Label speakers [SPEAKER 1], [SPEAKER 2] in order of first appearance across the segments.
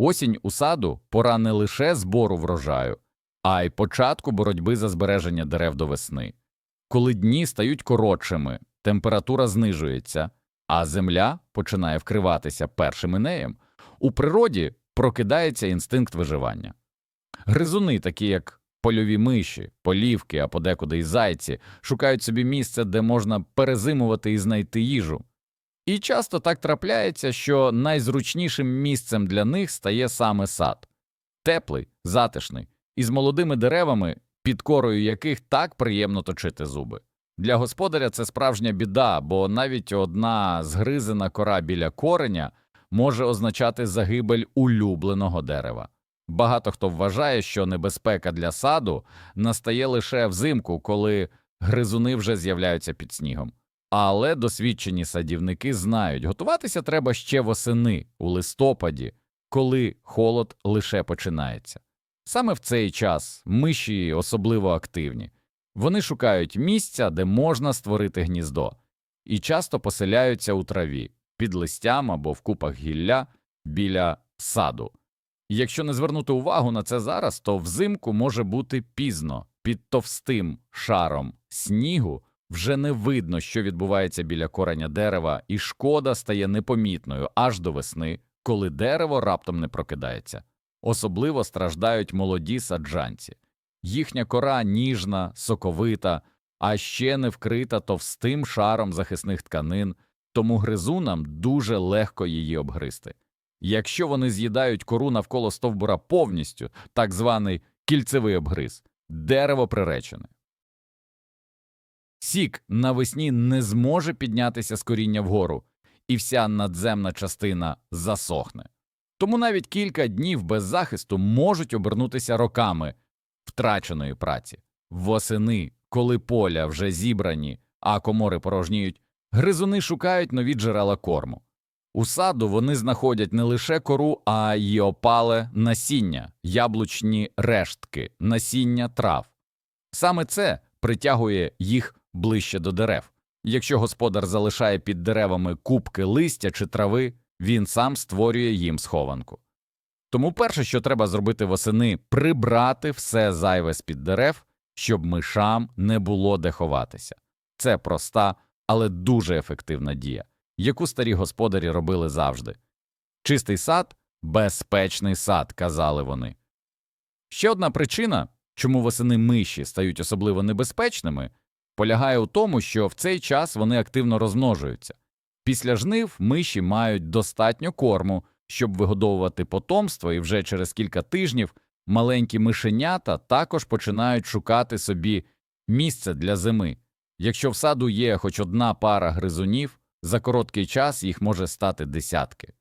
[SPEAKER 1] Осінь у саду пора не лише збору врожаю, а й початку боротьби за збереження дерев до весни. Коли дні стають коротшими, температура знижується, а земля починає вкриватися першим інеєм, у природі прокидається інстинкт виживання. Гризуни, такі як польові миші, полівки, а подекуди й зайці, шукають собі місце, де можна перезимувати і знайти їжу. І часто так трапляється, що найзручнішим місцем для них стає саме сад теплий, затишний, із молодими деревами, під корою яких так приємно точити зуби. Для господаря це справжня біда, бо навіть одна згризена кора біля кореня може означати загибель улюбленого дерева. Багато хто вважає, що небезпека для саду настає лише взимку, коли гризуни вже з'являються під снігом. Але досвідчені садівники знають, готуватися треба ще восени, у листопаді, коли холод лише починається. Саме в цей час миші особливо активні. Вони шукають місця, де можна створити гніздо, і часто поселяються у траві, під листям або в купах гілля біля саду. Якщо не звернути увагу на це зараз, то взимку може бути пізно, під товстим шаром снігу вже не видно, що відбувається біля кореня дерева, і шкода стає непомітною аж до весни, коли дерево раптом не прокидається. Особливо страждають молоді саджанці. Їхня кора ніжна, соковита, а ще не вкрита товстим шаром захисних тканин, тому гризунам дуже легко її обгризти. Якщо вони з'їдають кору навколо стовбура повністю, так званий кільцевий обгриз, дерево приречене. Сік навесні не зможе піднятися з коріння вгору, і вся надземна частина засохне. Тому навіть кілька днів без захисту можуть обернутися роками втраченої праці. Восени, коли поля вже зібрані, а комори порожніють, гризуни шукають нові джерела корму. У саду вони знаходять не лише кору, а й опале насіння, яблучні рештки, насіння трав. Саме це притягує їх ближче до дерев. Якщо господар залишає під деревами купки листя чи трави, він сам створює їм схованку. Тому перше, що треба зробити восени, прибрати все зайве з під дерев, щоб мишам не було де ховатися. Це проста, але дуже ефективна дія, яку старі господарі робили завжди. Чистий сад безпечний сад, казали вони. Ще одна причина, чому восени миші стають особливо небезпечними, полягає у тому, що в цей час вони активно розмножуються. Після жнив миші мають достатньо корму, щоб вигодовувати потомство, і вже через кілька тижнів маленькі мишенята також починають шукати собі місце для зими. Якщо в саду є хоч одна пара гризунів, за короткий час їх може стати десятки.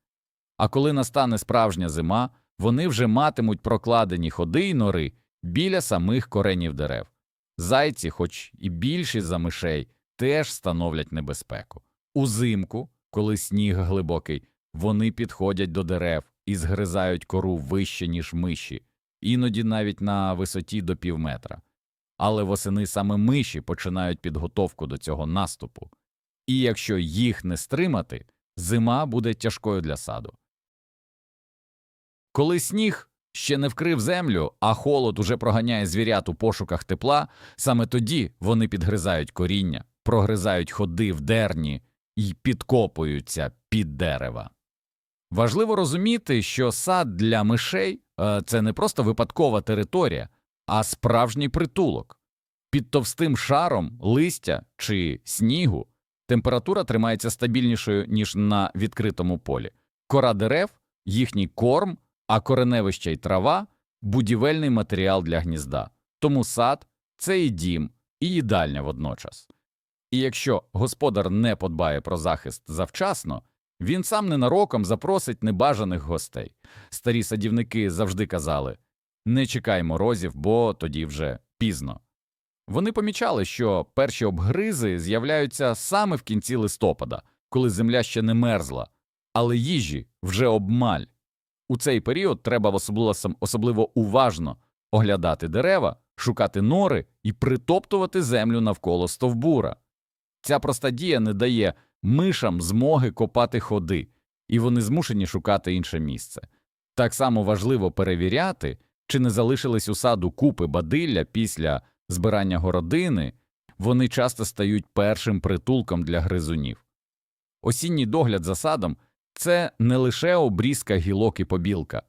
[SPEAKER 1] А коли настане справжня зима, вони вже матимуть прокладені ходи й нори біля самих коренів дерев. Зайці, хоч і більші за мишей, теж становлять небезпеку. Узимку, коли сніг глибокий, вони підходять до дерев і згризають кору вище, ніж миші, іноді навіть на висоті до півметра. Але восени саме миші починають підготовку до цього наступу. І якщо їх не стримати, зима буде тяжкою для саду. Коли сніг ще не вкрив землю, а холод уже проганяє звірят у пошуках тепла, саме тоді вони підгризають коріння, прогризають ходи в дерні і підкопуються під дерева. Важливо розуміти, що сад для мишей е, це не просто випадкова територія, а справжній притулок. Під товстим шаром листя чи снігу температура тримається стабільнішою, ніж на відкритому полі. Кора дерев, їхній корм, а кореневища й трава будівельний матеріал для гнізда. Тому сад це і дім, і їдальня водночас. І якщо господар не подбає про захист завчасно, він сам ненароком запросить небажаних гостей. Старі садівники завжди казали не чекай морозів, бо тоді вже пізно. Вони помічали, що перші обгризи з'являються саме в кінці листопада, коли земля ще не мерзла, але їжі вже обмаль. У цей період треба особливо, уважно оглядати дерева, шукати нори і притоптувати землю навколо стовбура. Ця проста дія не дає мишам змоги копати ходи, і вони змушені шукати інше місце. Так само важливо перевіряти, чи не залишились у саду купи бадилля після збирання городини, вони часто стають першим притулком для гризунів. Осінній догляд за садом це не лише обрізка гілок і побілка,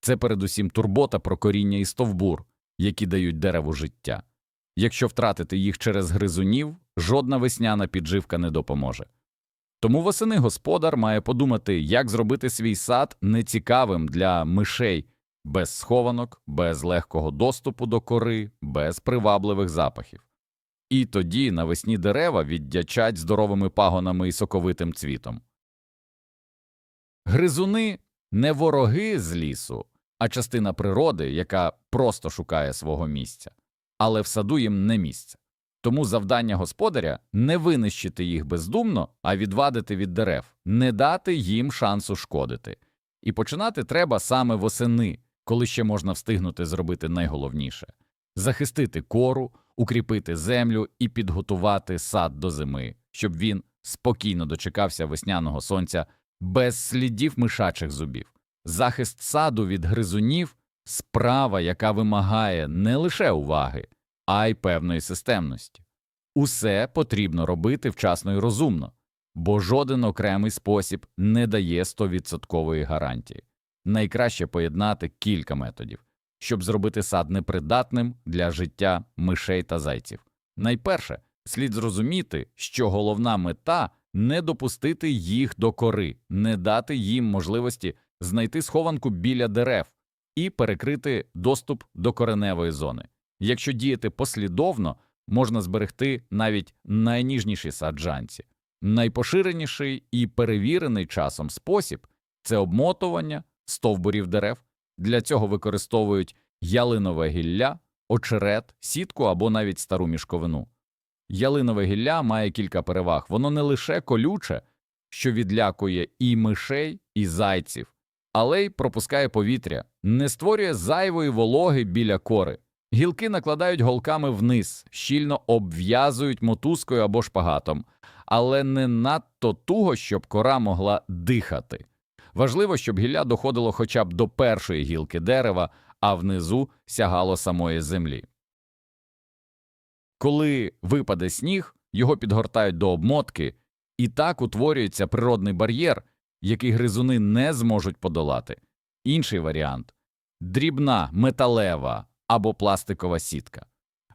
[SPEAKER 1] це передусім турбота про коріння і стовбур, які дають дереву життя. Якщо втратити їх через гризунів, жодна весняна підживка не допоможе. Тому восени господар має подумати, як зробити свій сад нецікавим для мишей, без схованок, без легкого доступу до кори, без привабливих запахів. І тоді навесні дерева віддячать здоровими пагонами і соковитим цвітом. Гризуни не вороги з лісу, а частина природи, яка просто шукає свого місця, але в саду їм не місце. Тому завдання господаря не винищити їх бездумно, а відвадити від дерев, не дати їм шансу шкодити. І починати треба саме восени, коли ще можна встигнути зробити найголовніше захистити кору, укріпити землю і підготувати сад до зими, щоб він спокійно дочекався весняного сонця без слідів мишачих зубів. Захист саду від гризунів справа, яка вимагає не лише уваги, а й певної системності. Усе потрібно робити вчасно і розумно, бо жоден окремий спосіб не дає 100% гарантії. Найкраще поєднати кілька методів, щоб зробити сад непридатним для життя мишей та зайців. Найперше, слід зрозуміти, що головна мета не допустити їх до кори, не дати їм можливості знайти схованку біля дерев і перекрити доступ до кореневої зони. Якщо діяти послідовно, можна зберегти навіть найніжніші саджанці. Найпоширеніший і перевірений часом спосіб це обмотування стовбурів дерев. Для цього використовують ялинове гілля, очерет, сітку або навіть стару мішковину. Ялинове гілля має кілька переваг. Воно не лише колюче, що відлякує і мишей, і зайців, але й пропускає повітря, не створює зайвої вологи біля кори. Гілки накладають голками вниз, щільно обв'язують мотузкою або шпагатом, але не надто туго, щоб кора могла дихати. Важливо, щоб гілля доходило хоча б до першої гілки дерева, а внизу сягало самої землі. Коли випаде сніг, його підгортають до обмотки, і так утворюється природний бар'єр, який гризуни не зможуть подолати. Інший варіант дрібна металева або пластикова сітка.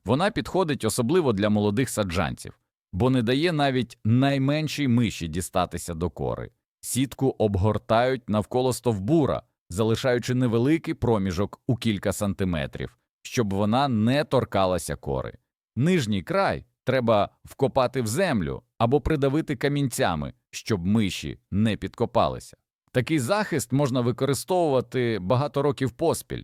[SPEAKER 1] Вона підходить особливо для молодих саджанців, бо не дає навіть найменшій миші дістатися до кори. Сітку обгортають навколо стовбура, залишаючи невеликий проміжок у кілька сантиметрів, щоб вона не торкалася кори. Нижній край треба вкопати в землю або придавити камінцями, щоб миші не підкопалися. Такий захист можна використовувати багато років поспіль.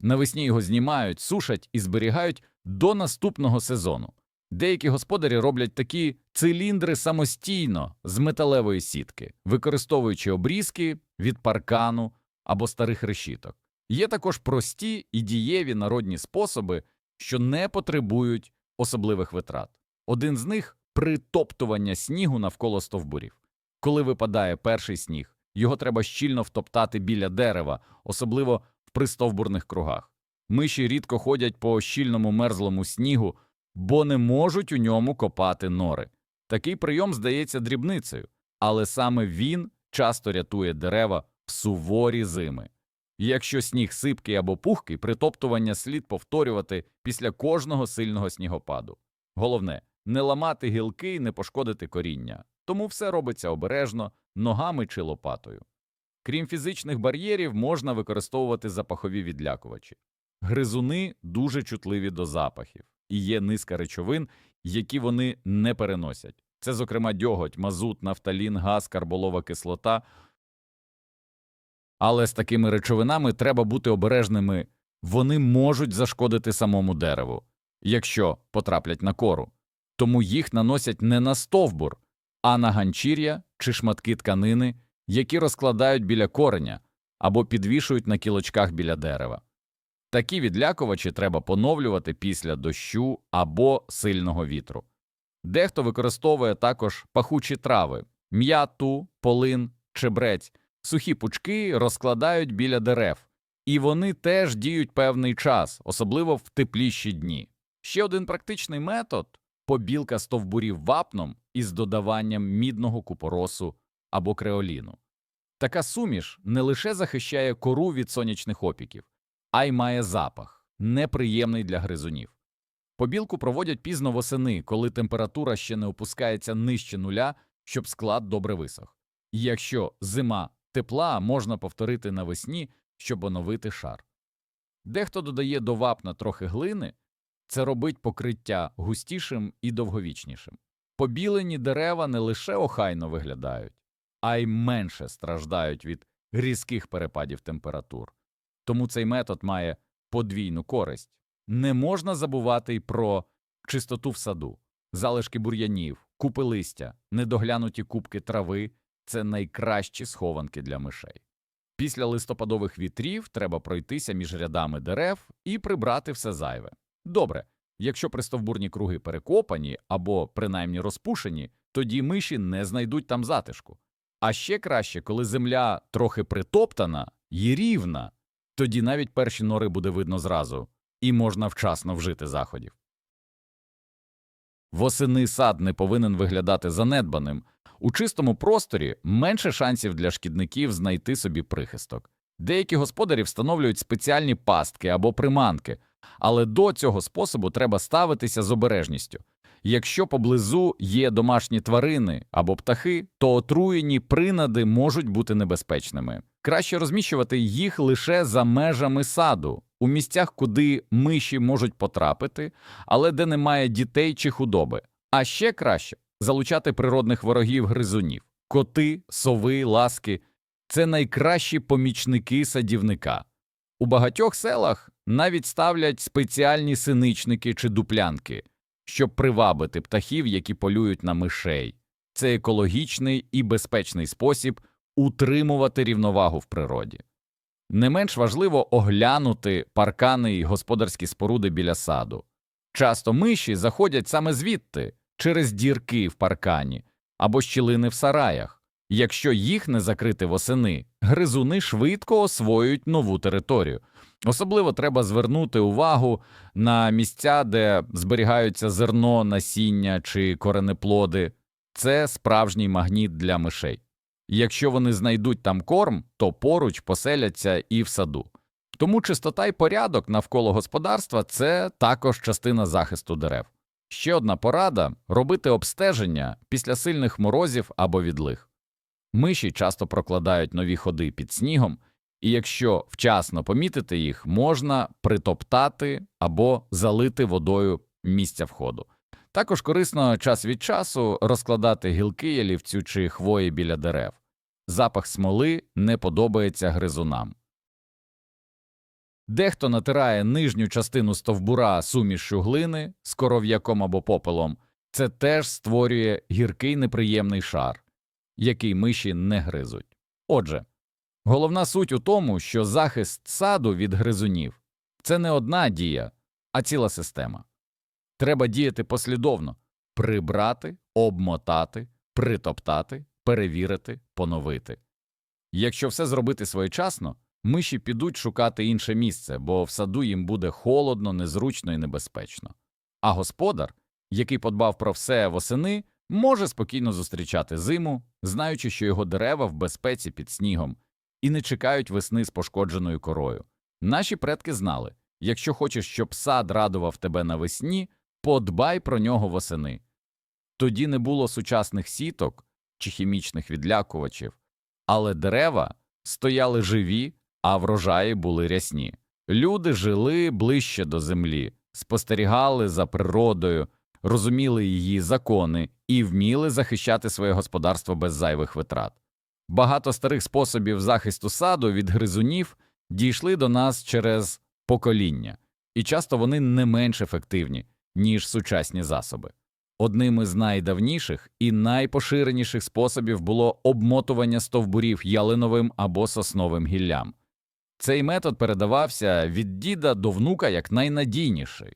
[SPEAKER 1] Навесні його знімають, сушать і зберігають до наступного сезону. Деякі господарі роблять такі циліндри самостійно з металевої сітки, використовуючи обрізки від паркану або старих решіток. Є також прості і дієві народні способи, що не потребують особливих витрат. Один з них притоптування снігу навколо стовбурів. Коли випадає перший сніг, його треба щільно втоптати біля дерева, особливо в пристовбурних кругах. Миші рідко ходять по щільному мерзлому снігу, бо не можуть у ньому копати нори. Такий прийом здається дрібницею, але саме він часто рятує дерева в суворі зими. Якщо сніг сипкий або пухкий, притоптування слід повторювати після кожного сильного снігопаду. Головне не ламати гілки і не пошкодити коріння, тому все робиться обережно, ногами чи лопатою. Крім фізичних бар'єрів, можна використовувати запахові відлякувачі. Гризуни дуже чутливі до запахів, і є низка речовин, які вони не переносять. Це, зокрема, дьоготь, мазут, нафталін, газ, карболова кислота. Але з такими речовинами треба бути обережними вони можуть зашкодити самому дереву, якщо потраплять на кору. Тому їх наносять не на стовбур, а на ганчір'я чи шматки тканини, які розкладають біля кореня або підвішують на кілочках біля дерева. Такі відлякувачі треба поновлювати після дощу або сильного вітру. Дехто використовує також пахучі трави, м'яту, полин, чебрець. Сухі пучки розкладають біля дерев, і вони теж діють певний час, особливо в тепліші дні. Ще один практичний метод побілка стовбурів вапном із додаванням мідного купоросу або креоліну. Така суміш не лише захищає кору від сонячних опіків, а й має запах, неприємний для гризунів. Побілку проводять пізно восени, коли температура ще не опускається нижче нуля, щоб склад добре висох. Якщо зима тепла, можна повторити навесні, щоб оновити шар. Дехто додає до вапна трохи глини, це робить покриття густішим і довговічнішим. Побілені дерева не лише охайно виглядають, а й менше страждають від різких перепадів температур. Тому цей метод має подвійну користь. Не можна забувати й про чистоту в саду, залишки бур'янів, купи листя, недоглянуті кубки трави це найкращі схованки для мишей. Після листопадових вітрів треба пройтися між рядами дерев і прибрати все зайве. Добре, якщо пристовбурні круги перекопані або принаймні розпушені, тоді миші не знайдуть там затишку. А ще краще, коли земля трохи притоптана і рівна, тоді навіть перші нори буде видно зразу, і можна вчасно вжити заходів. Восени сад не повинен виглядати занедбаним. У чистому просторі менше шансів для шкідників знайти собі прихисток. Деякі господарі встановлюють спеціальні пастки або приманки, але до цього способу треба ставитися з обережністю. Якщо поблизу є домашні тварини або птахи, то отруєні принади можуть бути небезпечними. Краще розміщувати їх лише за межами саду, у місцях, куди миші можуть потрапити, але де немає дітей чи худоби. А ще краще залучати природних ворогів гризунів. Коти, сови, ласки це найкращі помічники садівника. У багатьох селах навіть ставлять спеціальні синичники чи дуплянки, щоб привабити птахів, які полюють на мишей. Це екологічний і безпечний спосіб утримувати рівновагу в природі. Не менш важливо оглянути паркани й господарські споруди біля саду. Часто миші заходять саме звідти, через дірки в паркані або щілини в сараях. Якщо їх не закрити восени, гризуни швидко освоюють нову територію. Особливо треба звернути увагу на місця, де зберігаються зерно, насіння чи коренеплоди. Це справжній магніт для мишей. Якщо вони знайдуть там корм, то поруч поселяться і в саду. Тому чистота й порядок навколо господарства це також частина захисту дерев. Ще одна порада робити обстеження після сильних морозів або відлиг. Миші часто прокладають нові ходи під снігом, і якщо вчасно помітити їх, можна притоптати або залити водою місця входу. Також корисно час від часу розкладати гілки ялівцю чи хвої біля дерев. Запах смоли не подобається гризунам. Дехто натирає нижню частину стовбура сумішю глини з коров'яком або попелом. Це теж створює гіркий неприємний шар, який миші не гризуть. Отже, головна суть у тому, що захист саду від гризунів це не одна дія, а ціла система. Треба діяти послідовно прибрати, обмотати, притоптати, перевірити, поновити. Якщо все зробити своєчасно, миші підуть шукати інше місце, бо в саду їм буде холодно, незручно і небезпечно. А господар, який подбав про все восени, може спокійно зустрічати зиму, знаючи, що його дерева в безпеці під снігом і не чекають весни з пошкодженою корою. Наші предки знали якщо хочеш, щоб сад радував тебе навесні, подбай про нього восени. Тоді не було сучасних сіток чи хімічних відлякувачів, але дерева стояли живі, а врожаї були рясні. Люди жили ближче до землі, спостерігали за природою, розуміли її закони і вміли захищати своє господарство без зайвих витрат. Багато старих способів захисту саду від гризунів дійшли до нас через покоління, і часто вони не менш ефективні, ніж сучасні засоби. Одним із найдавніших і найпоширеніших способів було обмотування стовбурів ялиновим або сосновим гіллям. Цей метод передавався від діда до внука як найнадійніший.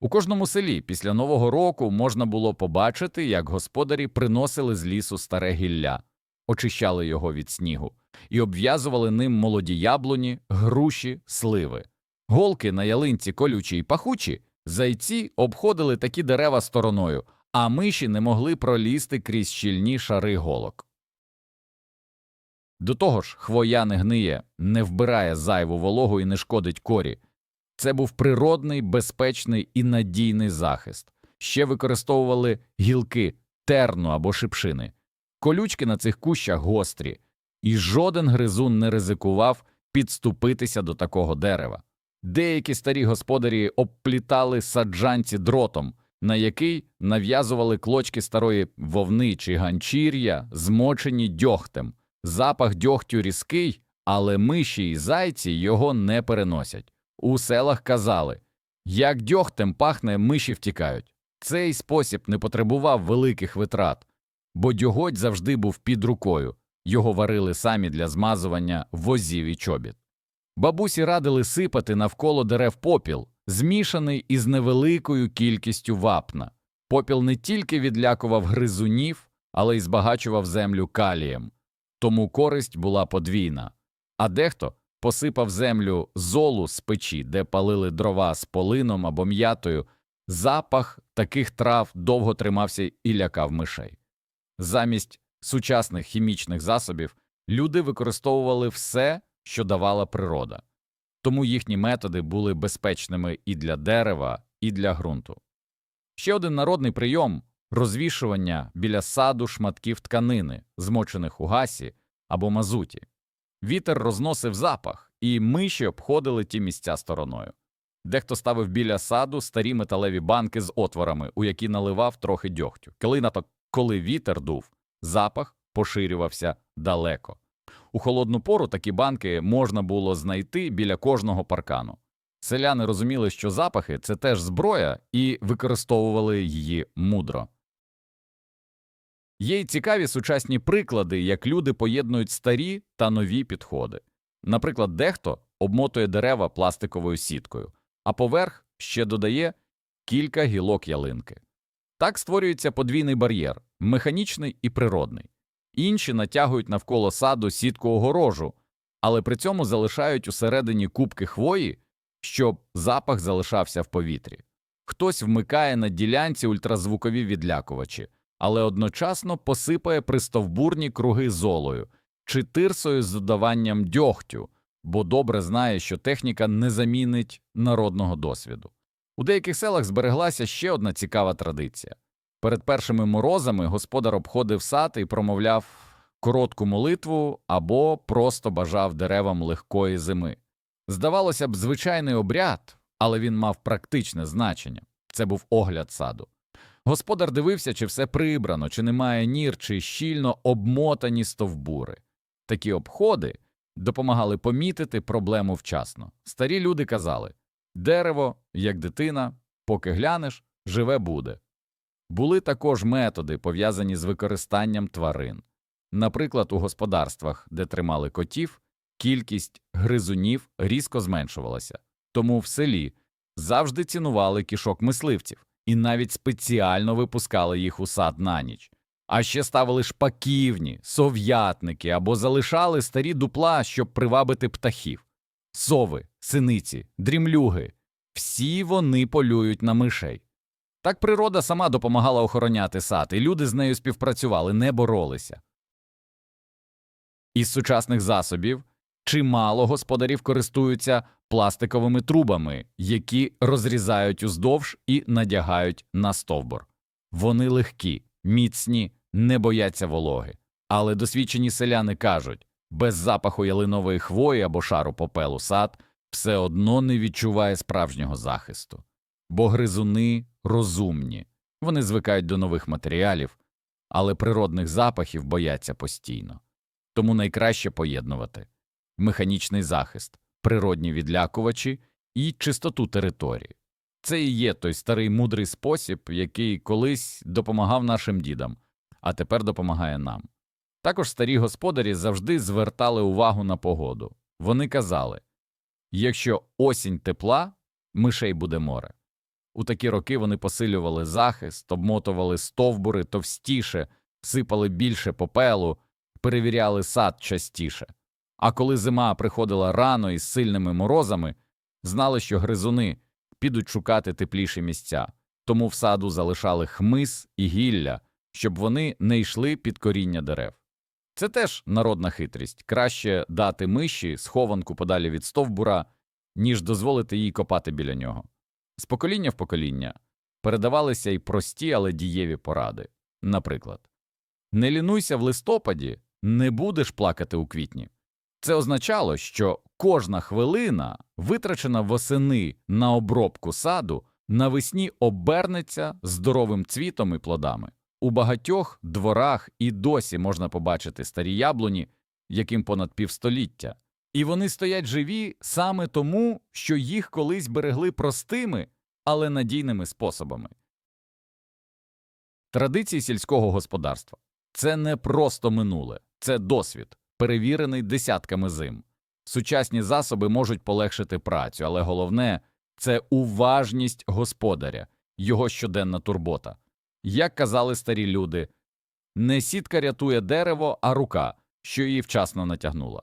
[SPEAKER 1] У кожному селі після Нового року можна було побачити, як господарі приносили з лісу старе гілля, очищали його від снігу, і обв'язували ним молоді яблуні, груші, сливи. Голки на ялинці колючі й пахучі, зайці обходили такі дерева стороною, а миші не могли пролізти крізь щільні шари голок. До того ж, хвоя не гниє, не вбирає зайву вологу і не шкодить корі. Це був природний, безпечний і надійний захист. Ще використовували гілки, терну або шипшини. Колючки на цих кущах гострі, і жоден гризун не ризикував підступитися до такого дерева. Деякі старі господарі обплітали саджанці дротом, на який нав'язували клочки старої вовни чи ганчір'я, змочені дьогтем. Запах дьогтю різкий, але миші і зайці його не переносять. У селах казали як дьогтем пахне, миші втікають. Цей спосіб не потребував великих витрат, бо дьоготь завжди був під рукою, його варили самі для змазування возів і чобіт. Бабусі радили сипати навколо дерев попіл, змішаний із невеликою кількістю вапна. Попіл не тільки відлякував гризунів, але й збагачував землю калієм, тому користь була подвійна. А дехто посипав землю золу з печі, де палили дрова з полином або м'ятою. Запах таких трав довго тримався і лякав мишей. Замість сучасних хімічних засобів люди використовували все, що давала природа, тому їхні методи були безпечними і для дерева, і для ґрунту. Ще один народний прийом розвішування біля саду шматків тканини, змочених у гасі або мазуті. Вітер розносив запах, і миші обходили ті місця стороною. Дехто ставив біля саду старі металеві банки з отворами, у які наливав трохи дьогтю. Коли нато коли вітер дув, запах поширювався далеко. У холодну пору такі банки можна було знайти біля кожного паркану. Селяни розуміли, що запахи це теж зброя, і використовували її мудро. Є й цікаві сучасні приклади, як люди поєднують старі та нові підходи. Наприклад, дехто обмотує дерева пластиковою сіткою, а поверх ще додає кілька гілок ялинки. Так створюється подвійний бар'єр механічний і природний. Інші натягують навколо саду сітку огорожу, але при цьому залишають усередині кубки хвої, щоб запах залишався в повітрі. Хтось вмикає на ділянці ультразвукові відлякувачі, але одночасно посипає пристовбурні круги золою чи тирсою з додаванням дьогтю, бо добре знає, що техніка не замінить народного досвіду. У деяких селах збереглася ще одна цікава традиція. Перед першими морозами господар обходив сад і промовляв коротку молитву або просто бажав деревам легкої зими. Здавалося б, звичайний обряд, але він мав практичне значення це був огляд саду. Господар дивився, чи все прибрано, чи немає нір, чи щільно обмотані стовбури. Такі обходи допомагали помітити проблему вчасно. Старі люди казали дерево, як дитина, поки глянеш, живе буде. Були також методи, пов'язані з використанням тварин. Наприклад, у господарствах, де тримали котів, кількість гризунів різко зменшувалася, тому в селі завжди цінували кішок мисливців і навіть спеціально випускали їх у сад на ніч. А ще ставили шпаківні, сов'ятники або залишали старі дупла, щоб привабити птахів. Сови, синиці, дрімлюги всі вони полюють на мишей. Так природа сама допомагала охороняти сад, і люди з нею співпрацювали, не боролися. Із сучасних засобів чимало господарів користуються пластиковими трубами, які розрізають уздовж і надягають на стовбур. Вони легкі, міцні, не бояться вологи. Але досвідчені селяни кажуть без запаху ялинової хвої або шару попелу сад все одно не відчуває справжнього захисту, бо гризуни розумні, вони звикають до нових матеріалів, але природних запахів бояться постійно. Тому найкраще поєднувати механічний захист, природні відлякувачі і чистоту території. Це і є той старий мудрий спосіб, який колись допомагав нашим дідам, а тепер допомагає нам. Також старі господарі завжди звертали увагу на погоду. Вони казали якщо осінь тепла, мишей буде море. У такі роки вони посилювали захист, обмотували стовбури товстіше, сипали більше попелу, перевіряли сад частіше. А коли зима приходила рано із сильними морозами, знали, що гризуни підуть шукати тепліші місця, тому в саду залишали хмиз і гілля, щоб вони не йшли під коріння дерев. Це теж народна хитрість краще дати миші схованку подалі від стовбура, ніж дозволити їй копати біля нього. З покоління в покоління передавалися й прості, але дієві поради. Наприклад, не лінуйся в листопаді, не будеш плакати у квітні. Це означало, що кожна хвилина, витрачена восени на обробку саду, навесні обернеться здоровим цвітом і плодами. У багатьох дворах і досі можна побачити старі яблуні, яким понад півстоліття, і вони стоять живі саме тому, що їх колись берегли простими, але надійними способами. Традиції сільського господарства це не просто минуле, це досвід, перевірений десятками зим. Сучасні засоби можуть полегшити працю, але головне це уважність господаря, його щоденна турбота. Як казали старі люди, не сітка рятує дерево, а рука, що її вчасно натягнула.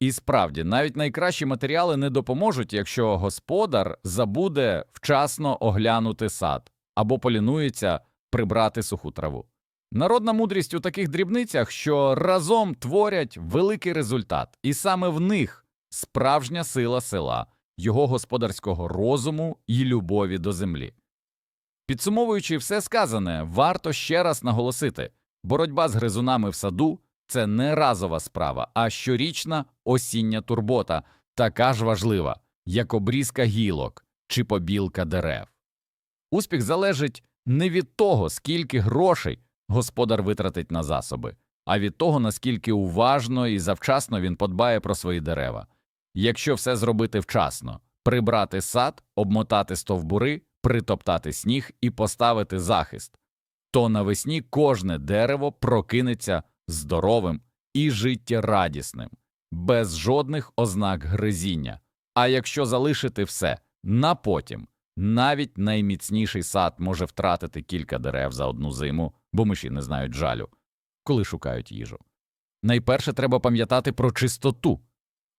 [SPEAKER 1] І справді, навіть найкращі матеріали не допоможуть, якщо господар забуде вчасно оглянути сад або полінується прибрати суху траву. Народна мудрість у таких дрібницях, що разом творять великий результат, і саме в них справжня сила села, його господарського розуму і любові до землі. Підсумовуючи все сказане, варто ще раз наголосити боротьба з гризунами в саду це не разова справа, а щорічна осіння турбота, така ж важлива, як обрізка гілок чи побілка дерев. Успіх залежить не від того, скільки грошей господар витратить на засоби, а від того, наскільки уважно і завчасно він подбає про свої дерева. Якщо все зробити вчасно, прибрати сад, обмотати стовбури, притоптати сніг і поставити захист, то навесні кожне дерево прокинеться здоровим і життєрадісним, без жодних ознак гризіння. А якщо залишити все на потім, навіть найміцніший сад може втратити кілька дерев за одну зиму, бо миші не знають жалю, коли шукають їжу. Найперше треба пам'ятати про чистоту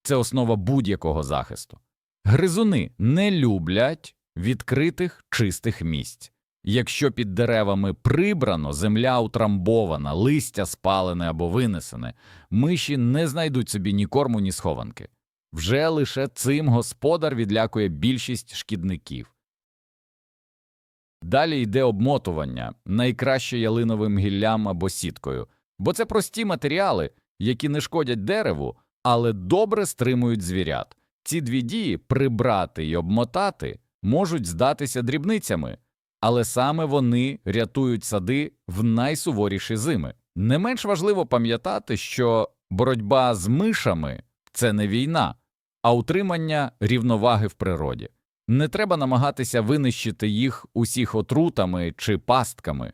[SPEAKER 1] це основа будь-якого захисту. Гризуни не люблять відкритих чистих місць. Якщо під деревами прибрано, земля утрамбована, листя спалене або винесене, миші не знайдуть собі ні корму, ні схованки. Вже лише цим господар відлякує більшість шкідників. Далі йде обмотування, найкраще ялиновим гіллям або сіткою, бо це прості матеріали, які не шкодять дереву, але добре стримують звірят. Ці дві дії прибрати і обмотати можуть здатися дрібницями, але саме вони рятують сади в найсуворіші зими. Не менш важливо пам'ятати, що боротьба з мишами це не війна, а утримання рівноваги в природі. Не треба намагатися винищити їх усіх отрутами чи пастками.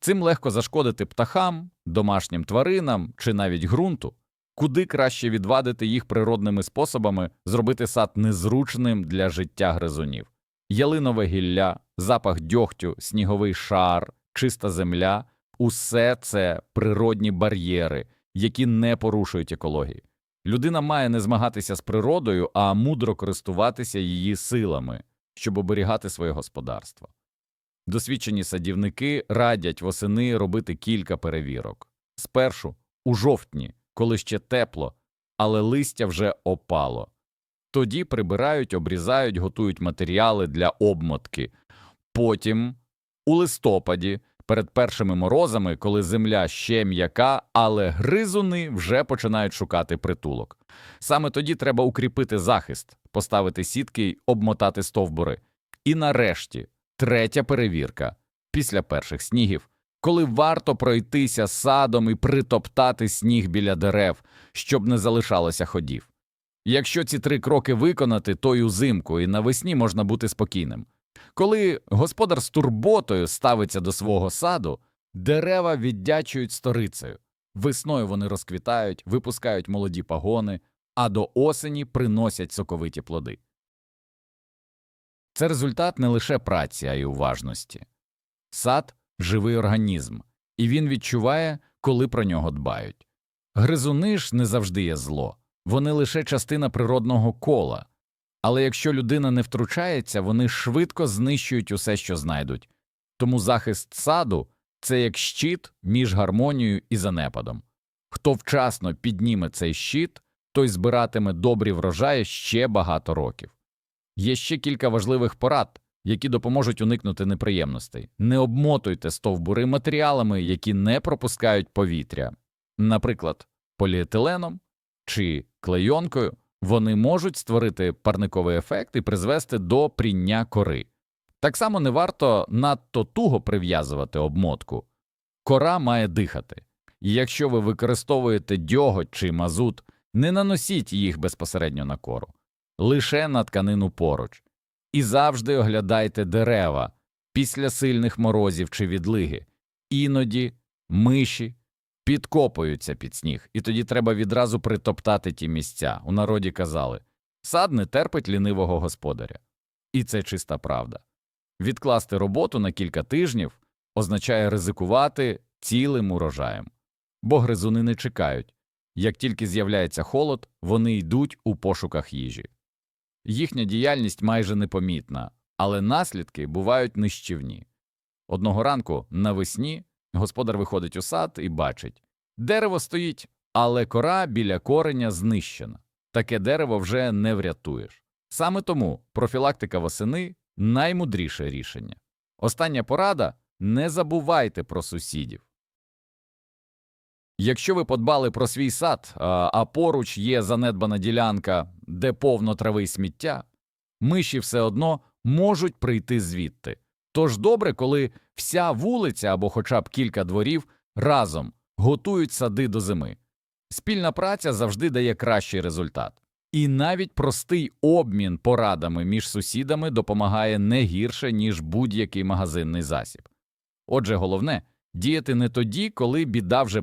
[SPEAKER 1] Цим легко зашкодити птахам, домашнім тваринам чи навіть ґрунту. Куди краще відвадити їх природними способами, зробити сад незручним для життя гризунів. Ялинове гілля, запах дьогтю, сніговий шар, чиста земля усе це природні бар'єри, які не порушують екології. Людина має не змагатися з природою, а мудро користуватися її силами, щоб оберігати своє господарство. Досвідчені садівники радять восени робити кілька перевірок. Спершу у жовтні, коли ще тепло, але листя вже опало. Тоді прибирають, обрізають, готують матеріали для обмотки. Потім у листопаді, перед першими морозами, коли земля ще м'яка, але гризуни вже починають шукати притулок. Саме тоді треба укріпити захист, поставити сітки й обмотати стовбури. І нарешті третя перевірка після перших снігів, коли варто пройтися садом і притоптати сніг біля дерев, щоб не залишалося ходів. Якщо ці три кроки виконати, то й узимку і навесні можна бути спокійним. Коли господар з турботою ставиться до свого саду, дерева віддячують сторицею. Весною вони розквітають, випускають молоді пагони, а до осені приносять соковиті плоди. Це результат не лише праці, а й уважності. Сад живий організм, і він відчуває, коли про нього дбають. Гризуни ж не завжди є зло. вони лише частина природного кола. Але якщо людина не втручається, вони швидко знищують усе, що знайдуть. Тому захист саду це як щит між гармонією і занепадом. Хто вчасно підніме цей щит, той збиратиме добрі врожаї ще багато років. Є ще кілька важливих порад, які допоможуть уникнути неприємностей. Не обмотуйте стовбури матеріалами, які не пропускають повітря, наприклад, поліетиленом чи клейонкою. Вони можуть створити парниковий ефект і призвести до пріння кори. Так само не варто надто туго прив'язувати обмотку. Кора має дихати, і якщо ви використовуєте дьоготь чи мазут, не наносіть їх безпосередньо на кору, лише на тканину поруч. І завжди оглядайте дерева після сильних морозів чи відлиги. Іноді миші підкопуються під сніг, і тоді треба відразу притоптати ті місця. У народі казали сад не терпить лінивого господаря. І це чиста правда. Відкласти роботу на кілька тижнів означає ризикувати цілим урожаєм. Бо гризуни не чекають. Як тільки з'являється холод, вони йдуть у пошуках їжі. Їхня діяльність майже непомітна, але наслідки бувають нищівні. Одного ранку навесні господар виходить у сад і бачить дерево стоїть, але кора біля кореня знищена. Таке дерево вже не врятуєш. Саме тому профілактика восени наймудріше рішення. Остання порада не забувайте про сусідів. Якщо ви подбали про свій сад, а поруч є занедбана ділянка, де повно трави й сміття, миші все одно можуть прийти звідти. Тож добре, коли вся вулиця або хоча б кілька дворів разом готують сади до зими. Спільна праця завжди дає кращий результат. І навіть простий обмін порадами між сусідами допомагає не гірше, ніж будь-який магазинний засіб. Отже, головне діяти не тоді, коли біда вже